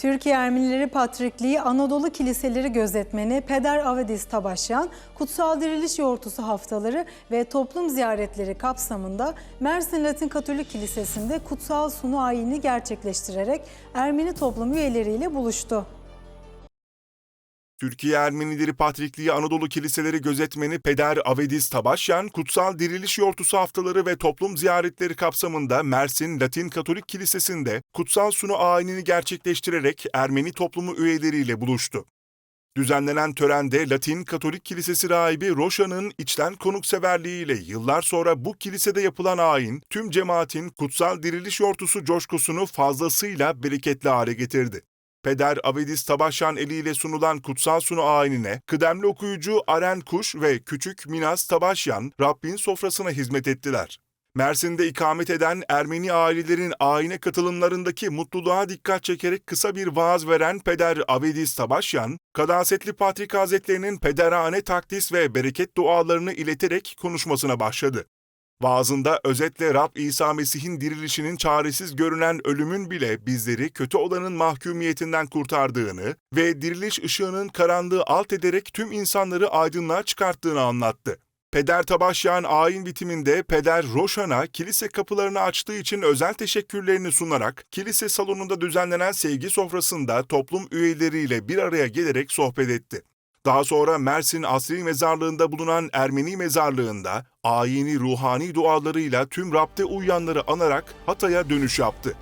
Türkiye Ermenileri Patrikliği Anadolu Kiliseleri Gözetmeni Peder Avedis Tabaşyan, Kutsal Diriliş Yortusu haftaları ve toplum ziyaretleri kapsamında Mersin Latin Katolik Kilisesi'nde kutsal sunu ayini gerçekleştirerek Ermeni toplum üyeleriyle buluştu. Türkiye Ermenileri Patrikliği Anadolu Kiliseleri Gözetmeni Peder Avedis Tabaşyan, Kutsal Diriliş Yortusu haftaları ve toplum ziyaretleri kapsamında Mersin Latin Katolik Kilisesi'nde kutsal sunu ayinini gerçekleştirerek Ermeni toplumu üyeleriyle buluştu. Düzenlenen törende Latin Katolik Kilisesi rahibi Roşa'nın içten konukseverliğiyle yıllar sonra bu kilisede yapılan ayin, tüm cemaatin kutsal diriliş yortusu coşkusunu fazlasıyla bereketli hale getirdi. Peder Avedis Tabaşyan eliyle sunulan kutsal sunu ayinine kıdemli okuyucu Aren Kuş ve küçük Minas Tabaşyan Rabbin sofrasına hizmet ettiler. Mersin'de ikamet eden Ermeni ailelerin ayine katılımlarındaki mutluluğa dikkat çekerek kısa bir vaaz veren Peder Avedis Tabaşyan, Kadasetli Patrik Hazretlerinin pederane takdis ve bereket dualarını ileterek konuşmasına başladı. Vaazında özetle Rab İsa Mesih'in dirilişinin çaresiz görünen ölümün bile bizleri kötü olanın mahkumiyetinden kurtardığını ve diriliş ışığının karanlığı alt ederek tüm insanları aydınlığa çıkarttığını anlattı. Peder Tabaşyan ayin bitiminde Peder Roşan'a kilise kapılarını açtığı için özel teşekkürlerini sunarak kilise salonunda düzenlenen sevgi sofrasında toplum üyeleriyle bir araya gelerek sohbet etti. Daha sonra Mersin Asri Mezarlığı'nda bulunan Ermeni mezarlığında ayini ruhani dualarıyla tüm Rab'de uyuyanları anarak Hatay'a dönüş yaptı.